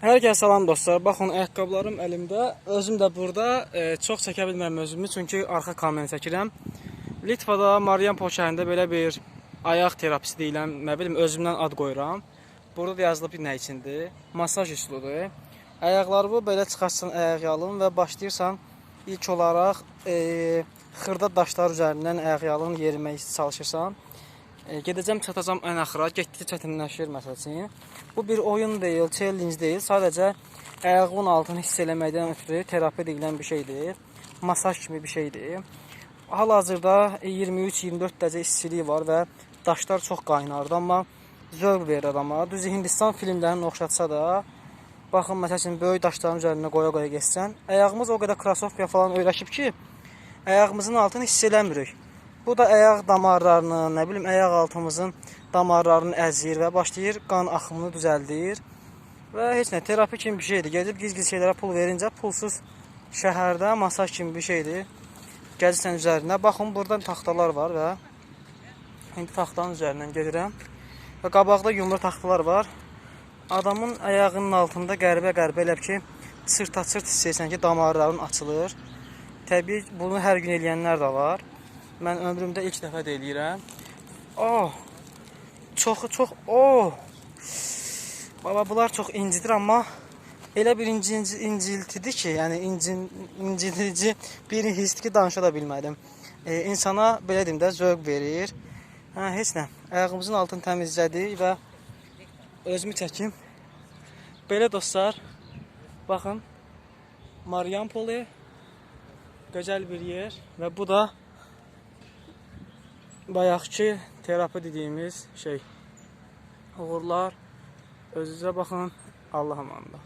Hər salam dostlar. Baxın, ayaqqabılarım əlimdə. Özüm də burada e, çox çəkə bilmirəm özümü, çünki arxa kamerayı çəkirəm. Litvada Mariampol şəhərində belə bir ayaq terapisi deyilən, nə bilim, özümdən ad qoyuram. Burada da yazılıb nə üçündür? Masaj üsuludur. Ayaqlarımı belə çıxartsan ayaq yalın və başlayırsan ilk olaraq e, xırda daşlar üzərindən ayaq yalın yerimək çalışırsan. E, gedəcəm çatacam ən axıra. Getdikcə çətinləşir məsəl. Bu bir oyun deyil, challenge deyil. Sadəcə ayağın altını hiss eləməkdən ötürü terapi deyilən bir şeydir. Masaj kimi bir şeydir. Hal-hazırda 23-24 dərəcə istilik var və daşlar çox qaynardı, amma zövq verir adama. Düzü Hindistan filmlərini oxşatsa da, baxın məsəl üçün böyük daşların üzərinə qoya-qoya getsən, ayağımız o qədər krasovka falan öyrəşib ki, ayağımızın altını hiss eləmirik. Bu da ayaq damarlarını, nə bilim, ayaq altımızın damarlarını əzir və başlayır qan axımını düzəldir. Və heç nə, terapi kimi bir şeydir. Gedib giz-giz şeylərə pul verincə pulsuz şəhərdə masaj kimi bir şeydir. Gəzirsən üzərinə. Baxın, buradan taxtalar var və indi taxtanın üzərindən gedirəm. Və qabaqda yumru taxtalar var. Adamın ayağının altında qəribə-qəribə elə bil ki, çırt-çırt hiss edirsən ki, damarların açılır. Təbii bunu hər gün eləyənlər də var. Mən ömrümdə ilk dəfə də eləyirəm. Oh! Çoxu çox, oh! Baba bunlar çox incidir, amma elə bir inci, inci, inciltidir ki, yəni incin, incitici bir hissdir ki, danışa da bilmədim. E, insana belə deyim də zövq verir. Hə, heç nə. Ayağımızın altını təmizlədik və özümü çəkim. Belə dostlar, baxın, Mariampoli gözəl bir yer və bu da bayaqki terapi dediyimiz şey. Uğurlar. Özünüzə baxın. Allah amanında.